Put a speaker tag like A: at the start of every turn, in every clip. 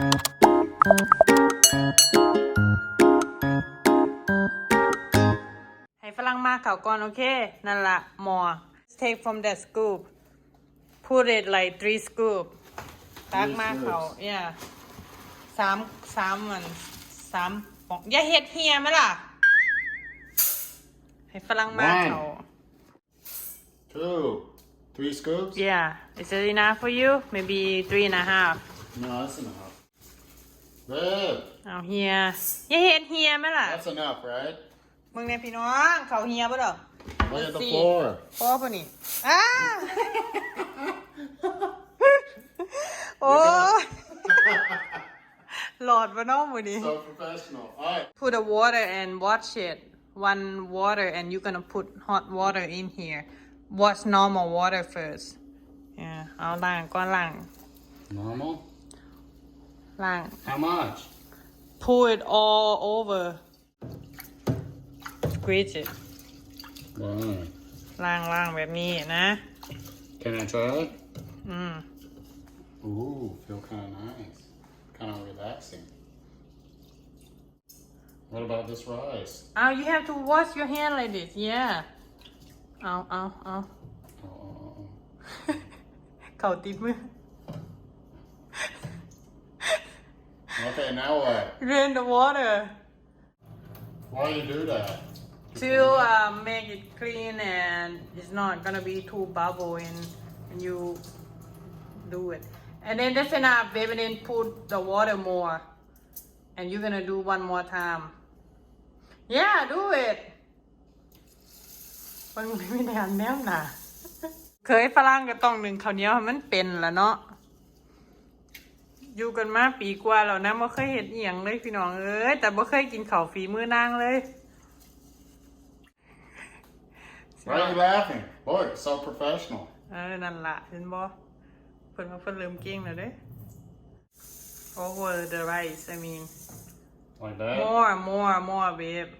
A: ให้ฝรั่งมาเขาก่อน โอเค นั่นละ more take from the scoop put it like three scoop ตักมาเขา yeah สามสามมันสามปองอย่าเฮ็ดเฮียไหมล่ะ ให้ฝรั่งมาเขา
B: Two. Three scoops?
A: yeah is it enough for you maybe three and a half
B: No, that's enough. Babe,
A: เอาเฮียอย่าเฮ็ดเฮียไหมล่ะ
B: that's enough, right?
A: มึงเนี่ยพี่น้อง เขาเฮียปะเด้อ
B: Look at the
A: see.
B: floor.
A: พ่อปะนี่อ้าโอ้ยหลอดมาน้องมือนี้
B: so professional. Alright.
A: put the water and watch it one water and you're gonna put hot water in here watch normal water first yeah เอาล่างก้อนล่าง
B: Normal?
A: ล่าง
B: How much?
A: pour it all over squeeze it
B: Wow.
A: ล่างล่างแบบนี้นะ
B: Can I try it?
A: อืม
B: Ooh, feel kind of nice. Kind of relaxing. What about this rice?
A: เอา you have to wash your hand like this yeah เอาเอาเอา
B: Oh, oh, oh, oh.
A: เข่าติดมือ
B: Okay, now what?
A: drain the water
B: Why you do that?
A: to uh, make it clean and it's not gonna be too bubble when, when you do it. And then that's enough, baby. Then put the water more, and you're gonna do one more time. Yeah, do it. มันไม่ได้อันแนวหนาเคยฝรั่งก็ต้องหนึ่งข้าวเหนียวให้มันเป็นละเนาะ อยู่กันมาปีกว่าแล้วนะไม่เคยเห็นอีหยังเลยพี่น้องเอ้ยแต่ไม่เคยกินข้าวฝีมือนางเลย
B: Why are you laughing? Look, it's so professional.
A: เออนั่นละเห็นบ่เพิ่นมาเพิ่นเริ่มเก่งแล้วเด้ over the rice I mean
B: Like that?
A: more more more babe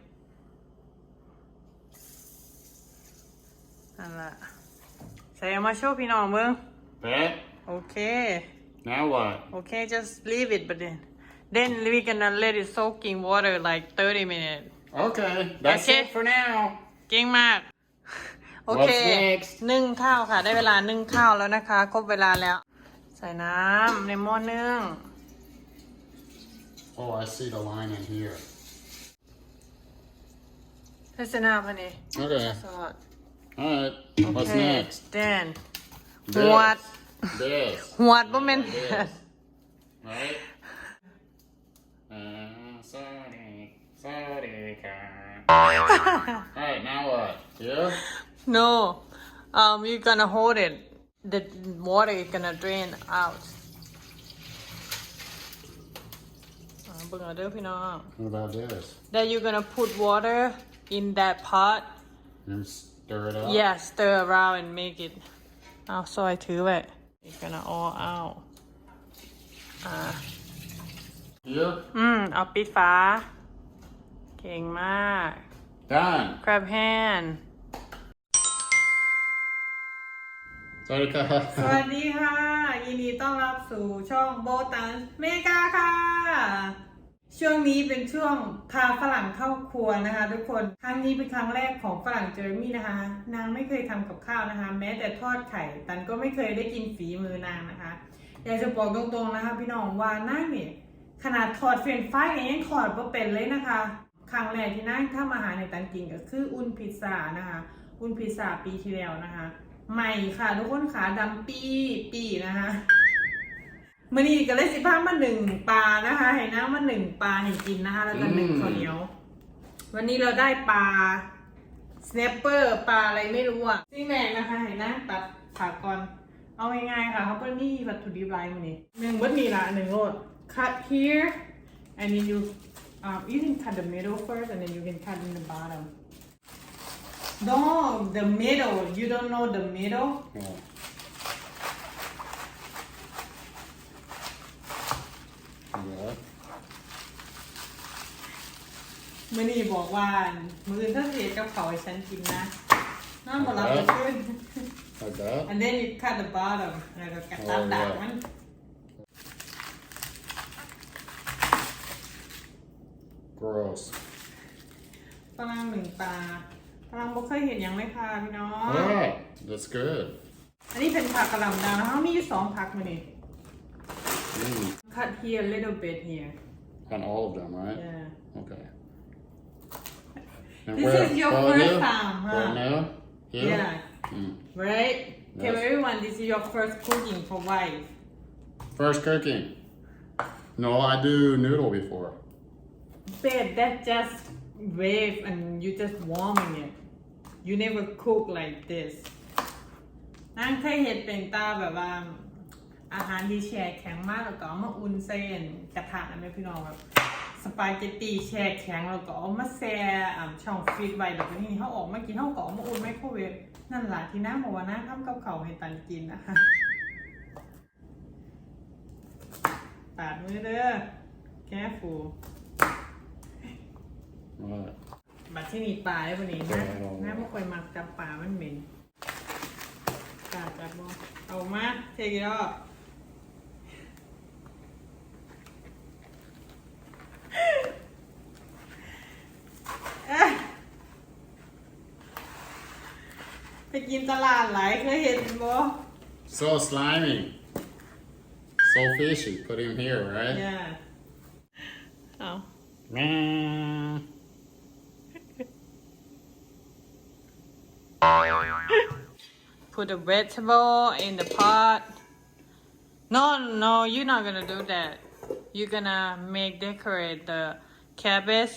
A: นั่นละใส่เอามาโชว์พี่น้องเบิ่ง
B: That?
A: โอเค
B: Now what?
A: okay just leave it but then then we gonna let it soak in water like 30 minutes
B: Okay, that's
A: Okay.
B: it for now.
A: เก่งมาก โอเค
B: What's next?
A: นึ่งข้าวค่ะ ได้เวลานึ่งข้าวแล้วนะคะ ครบเวลาแล้ว ใส่น้ำในหม้อนึ่ง
B: Oh, I see the line in here.
A: That's enough, honey.
B: Okay.
A: That's a lot.
B: Alright, what's
A: Okay,
B: next?
A: Then,
B: This.
A: what?
B: This.
A: หวดบ่แม่น
B: Like this. Right? Uh, sorry. Sorry, Alright, now what? Here?
A: no. Um, you're gonna hold it. The water is gonna drain out. อ่าเบิ่งเอาเด้อพี่น้อง
B: What about this?
A: Then you're gonna put water in that pot.
B: And stir it up?
A: Yeah, stir around and make it. เอาซอยถือไว้ It's gonna all out. อ่า
B: Here?
A: อืม เอาปิดฝาเก่งมาก
B: Done.
A: grab hand
B: Sorry,
A: สวัสดีค่ะ ยินดีต้อนรับสู่ช่องโบตันเมกาค่ะ ช่วงนี้เป็นช่วงพาฝรั่งเข้าครัวนะคะ ทุกคนครั้งนี้เป็นครั้งแรกของฝรั่งเจอร์มี่นะคะ นางไม่เคยทำกับข้าวนะคะ แม้แต่ทอดไข่ตันก็ไม่เคยได้กินฝีมือนางนะคะอยากจะบอกตรงๆนะคะ พี่น้องว่านั่งเนี่ยขนาดถอดเฟรนฟรายยังถอดมาเป็นเลยนะคะ ครั้งแรกที่นั่งทำอาหาในตันกินก็คืออุ่นพิซซ่านะคะ อุ่นพิซซ่าปีที่แล้วนะคะ ใหม่ค่ะทุกคนขาดำปีปีนะคะ มื่อนี้ก็เลยสิพามาหนึ่งปลานะคะให้น้ำมาหนึ่งปลาให้กินนะคะ แล้วก็หนึ่ง
B: อืม
A: ข้าวเหนียว วันนี้เราได้ปลาสเนปเปอร์ปลาอะไรไม่รู้อะซี่แมงนะคะให้นั่งตัดขาก่อน เอาง่ายๆค่ะเขาเป็นนี่วัตถุดิบไรมันนี่หนึ่งวัตมีละหนึ่งโรด cut here and then you um, you can cut the middle first and then you can cut in the bottom no the middle you don't know the middle
B: Yeah. Yeah.
A: มื่อนี้บอกว่ามือถ้าเสียกับเขาให้ฉันกินนะนอนบ่หลับก็ขึ้น
B: Like that?
A: and then you cut the bottom แล้วก็ตัดดาบมัน
B: Gross.
A: ฝรั่งหนึ่งตาฝรั่งบ่เคยเห็นอย่างเลยค่ะพี่น้อง
B: Oh, that's good.
A: อันนี้เป็นผักกระหล่ำดาวนะคะมีอยู่สองผักมานี่
B: Mm.
A: cut here little bit here
B: On all of them, right?
A: yeah
B: Okay. And
A: This is your
B: Well,
A: first
B: you?
A: time, huh?
B: Right now? Here?
A: yeah
B: Mm.
A: right tell
B: Yes.
A: everyone this is your first cooking for wife
B: First cooking. No, I do noodle before.
A: babe that just wave and you just warming it you never cook like this นางเคยเห็นเป็นตาแบบว่า อาหารที่แช่แข็งมากแล้วก็เอามาอุ่นเส้นกระทะนะแม่พี่น้องแบบ สปาเกตตีแช่แข็งแล้วก็เอามาแช่อ่าช่องฟรีซไว้แล้วก็นี่เขาออกมากินเขาก็เอามาอุ่นไมโครเวฟนั่นแหละที่น้าบอกว่าน้าทำกับเขาวให้ตันกินนะคะปาดมือเด้อแก้ฟู
B: Right.
A: บัดที่มีปลาได้ปะนี้นะ
B: เออ
A: น้าไม่ค่อยมักจับปลามันเหม็นปลาจับบ่เอามาเทกี่รอบ ไปกินตลาดหลายเคยเห็นบ่
B: So slimy. So fishy. Put him here, right?
A: เนี่ยเอา
B: Meh.
A: Put the vegetable in the pot. No, no, you're not gonna do that. You're gonna make decorate the cabbage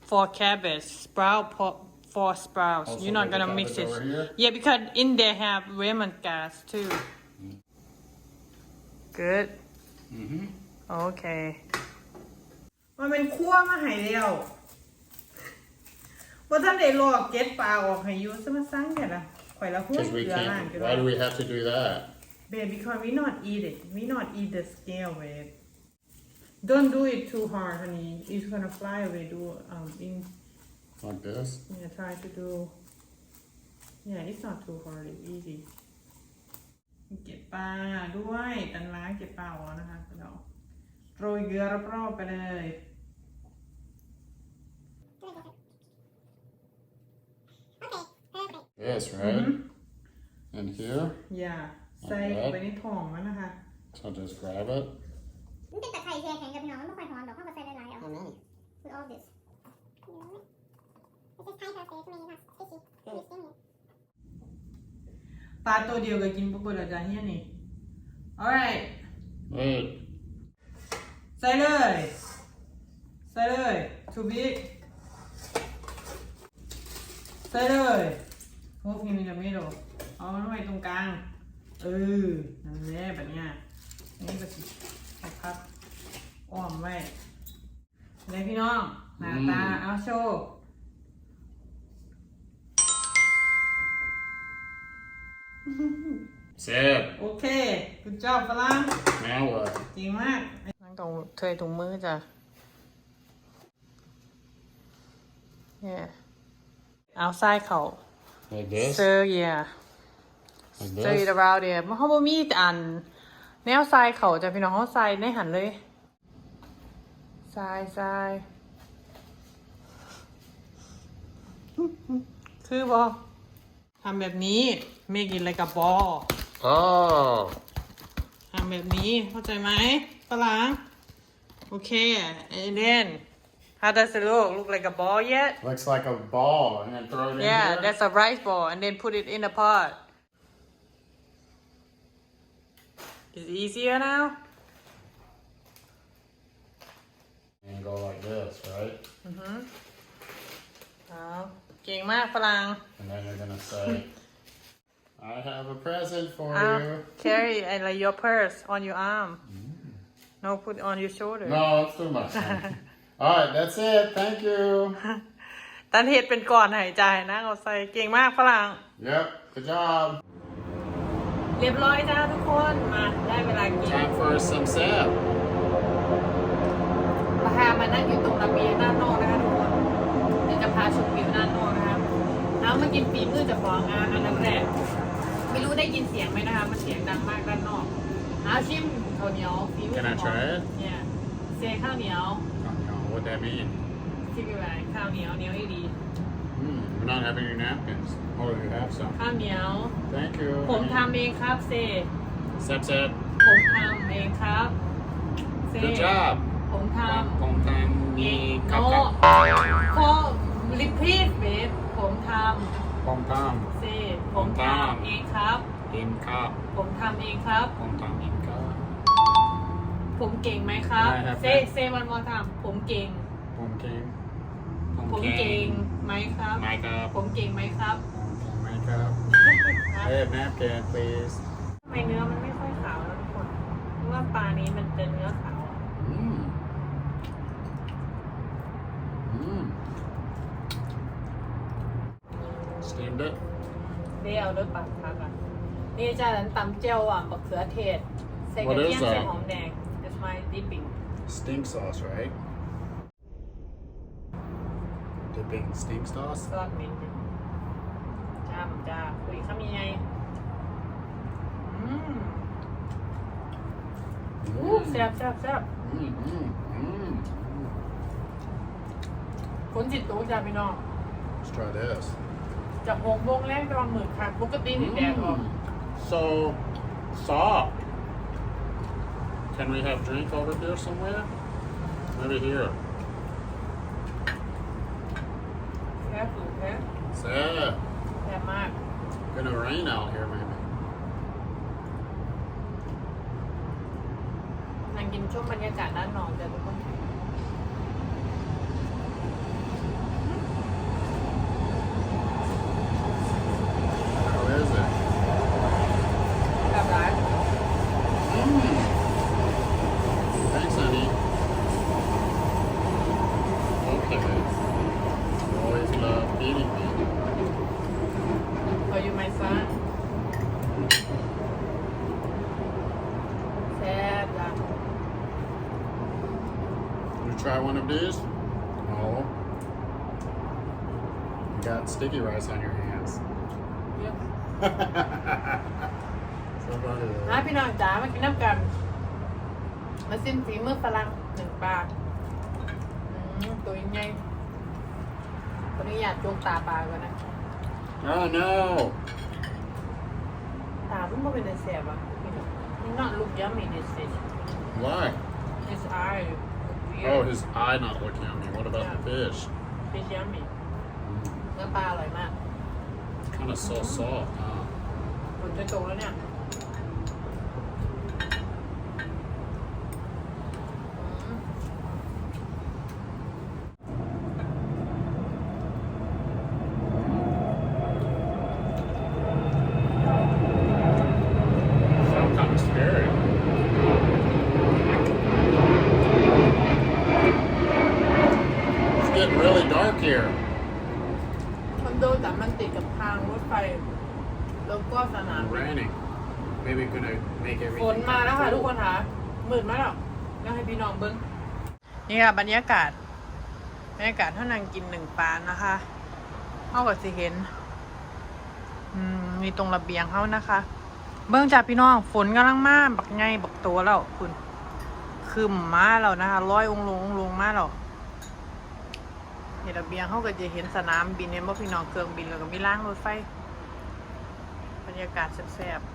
A: for cabbage, sprout for, for sprouts.
B: Also
A: you're not
B: put the
A: gonna mix it.
B: cabbage over here?
A: Yeah, because in there have lemon gas too. Good.
B: Mm-hmm.
A: Okay. มันเป็นคั่วมาให้แล้วว่าท่านได้ลอกเก็ดปลาออกให้อยูซะมาสั่งแค่ละข่อยละหุ้ย
B: Because
A: เก
B: we
A: ลือล่าง
B: can't.
A: กัน
B: Why do we have to do that?
A: Babe, because we not eat it. We not eat the scale, babe. Don't do it too hard, honey. It's gonna fly away. Do um in
B: Like this?
A: yeah, try to do. Yeah, it's not too hard. It's easy. เก็บปลาด้วยตันล้างเก็บปลาออกนะคะเราโรยเกลือรอบๆไปเลย
B: This, right?
A: Mm-hmm.
B: And here.
A: อย่าใส่
B: Okay.
A: ไปในท้องมันนะคะ
B: So just grab it.
C: มันเป็นตะไคร้แช่แข็งกับพี่น้องมันไม่ค่อยหอมดอกข้าวกาแฟหลายๆเอา with all this This is Thai perfect made not fishy Fish in it
A: ปลาตัวเดียวก็กินปุ๊บๆแล้วจ้ะเฮียนี่ alright
B: Wait.
A: ใส่เลย ใส่เลย too big ใส่เลยโอ้พิมพ์จะไม่โดดเอามันไว้ตรงกลาง เออนั่นแหละแบบเนี้ยนี่ก็สิเอาพับอ้อมไว้เลยพี่น้องหน้าตาเอาโชว์
B: Sip.
A: โอเคคุณจอบฝรั่ง
B: Now what?
A: จริงมากนั่งตรงเทยถุงมือจ้ะ yeah เอาไส้เขา
B: Like this?
A: เซอร์ yeah
B: Like
A: เซอร์
B: this?
A: it around there มันเขาบ่มีอัน แนวทรายเขาจะพี่น้องเขาทรายในหันเลยทรายทรายคือบ่ ทำแบบนี้ make it like a ball
B: Oh.
A: ทำแบบนี้เข้าใจไหมฝรั่งโอเค and then how does it look look like a ball yet
B: Looks like a ball. And then throw it in
A: yeah
B: here.
A: that's a rice ball and then put it in the pot is it easier now
B: And go like this, right?
A: เอาเก่งมากฝรั่ง
B: And then you're gonna say, I have a present for
A: เอา
B: you.
A: carry and like your purse on your arm no put on your shoulder
B: No, it's too much. Alright, that's it. Thank you.
A: ตันเหตุเป็นก่อนหายใจนะเอาใส่เก่งมากฝรั่ง
B: Yep, good job.
A: เรียบร้อยจ้าทุกคน มาได้เวลากิน
B: Time for some sap.
A: พามานั่งอยู่ตรงระเบียงด้านนอกนะคะทุกคนเดี๋ยวจะพาชมวิวด้านนอกนะคะ เอามากินฝีมือเจากของอะอันดับแรกไม่รู้ได้ยินเสียงไหมนะคะ มันเสียงดังมากด้านนอกเอาชิมข้าวเหนียวฝีมือ
B: Can I
A: เจ้าของ
B: try it?
A: เนี่ยเซข้าวเหนียว
B: I don't know what that mean.
A: คิดอะไรข้าวเหนียวเหนียวให้ดี
B: Mm, we're not having your napkins. Oh, you have some.
A: ข้าวเหนียว
B: Thank you.
A: ผมทำเองครับเซ
B: Sep Sep.
A: ผมทำเองครับเซ
B: Good job.
A: ผมท
B: Pom tam ำ
A: เอ
B: ni
A: งโน
B: kap
A: ขอรีพีทเบสผมท
B: Pom tam ำ
A: เซผมทำเองครับ
B: in kap.
A: ผมทำเองครับ
B: Pom tam in kap.
A: ผมเก่งไหมครับ
B: ได้ครับ
A: เซเซวันมอทำผมเก่ง
B: Pom king.
A: ผมเก่งไหมครับ
B: My kap.
A: ผมเก่งไหมครับ
B: My kap. Hey, napkin, please.
A: ทำไมเนื้อมันไม่ค่อยขาวนะทุกคนเพราะว่าปลานี้มันเป็นเนื้อขาว
B: Mm. Mm. Steamed it.
A: เดี๋ยวเอาด้วยปากพักอะนี่จ้านั้นตำเจียวอะมะเขือเทศใส่กระ
B: What is
A: เทียมใส่
B: that?
A: หอมแดง That's my dipping
B: Stink sauce, right? Dipping stink sauce?
A: ซอสเมนจ้ามจ้าคุยคำยังไงอืมอู้แซ่บแซ่บแซ่บ
B: Mm, mm, mm.
A: ฝนจิตตกจ้าพี่น้อง
B: Let's try this.
A: จากหกโมงแรกตอนหมื่นค่ะปกตินี่แดดออก
B: So so, Can we have drink over here somewhere? Maybe here.
A: แซ่บสุดแซ่บ
B: Sad.
A: แซ่บมาก
B: Gonna rain out here, maybe.
A: นั่งกินช่วงบรรยากาศด้านนอกจ้ะทุกคน
B: How is it?
A: แบบร้าน
B: Mm. Thanks, honey. Okay. You always love feeding me.
A: For you my son แซ่บจ้ะ
B: You try one of these? No. You got sticky rice on your hands.
A: เยอะ
B: Somebody
A: นะพี่น้องจ๋ามากินน้ำกัน มาซิมฝีมือฝรั่งหนึ่งปลาอืมตัวใหญ่ๆคนนี้อยากจกตาปลาก่อนนะ
B: Oh no!
A: ตามันไม่เป็นแสบอะนี่ not look yummy this dish
B: Why?
A: his eye look
B: Oh,
A: weird
B: his eye not looking at me. What about the fish?
A: fish yummy เนื้อปลาอร่อยมาก
B: Kind of so soft, huh?
A: ฝนจะตกแล้วเนี่ย ก็สนามบิน
B: Raining. Maybe gonna make
A: ฝ
B: everything.
A: นมาแล้วค่ะ
B: kinda
A: ทุกคน
B: cool.
A: ค่ะหมื่นมากหรอกแล้วให้พี่น้องเบิ้งนี่ค่ะบรรยากาศบรรยากาศเท่านังกินหนึ่งปานนะคะเอากับสิเห็น อืมมีตรงระเบียงเขานะคะ เบิ้งจากพี่น้องฝนกำลังมาบักไงบักตัวแล้วคุณคืมมาแล้วนะคะร้อยองค์ลงองค์ลงมาแล้วเห็นระเบียงเขาก็จะเห็นสนามบินเห็นว่าพี่น้องเครื่องบินแล้วก็มีล่างรถไฟ บรรยากาศแซ่บๆ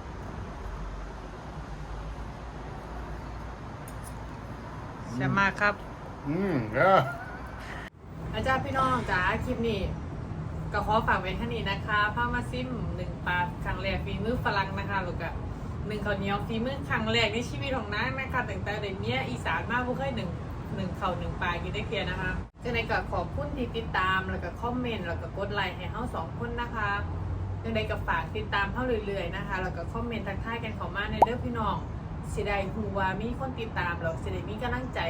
A: แซ่บมากครับ
B: Mm, yeah.
A: อาจารย์พี่น้องจ๋าคลิปนี้ก็ขอฝากไว้แค่นี้นะคะพามาซิมหนึ่งปลาครั้งแรกฝีมือฝรั่งนะคะลูกอะหนึ่งข้าวเหนียวฝีมือครั้งแรกในชีวิตของนางนะคะตั้งแต่เด็กเนี้ยอีสานมากพวกเคยหนึ่งหนึ่งข้าวหนึ่งปลากินได้เคลียร์นะคะจังในก็ขอบคุณที่ติดตามแล้วก็คอมเมนต์แล้วก็กดไลค์ให้เฮาสองคนนะคะ จังในก็ฝากติดตามเฮาเรื่อยๆนะคะแล้วก็คอมเมนต์ทักทายกันเข้ามาในเด้อพี่น้องสิได้ฮู้ว่ามีคนติดตามแล้วสิได้มีกำลังใจ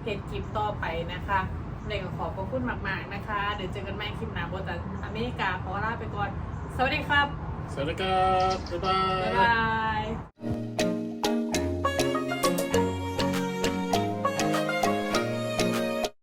A: เพจคลิปต่อไปนะคะในก็ขอบพระคุณมากๆนะคะ เดี๋ยวเจอกันใหม่คลิปหน้าบนจากอเมริกาขอลาไปก่อน สวัสดีครับ
B: Sadaka.
A: บ๊าย
B: Goodbye.
A: บาย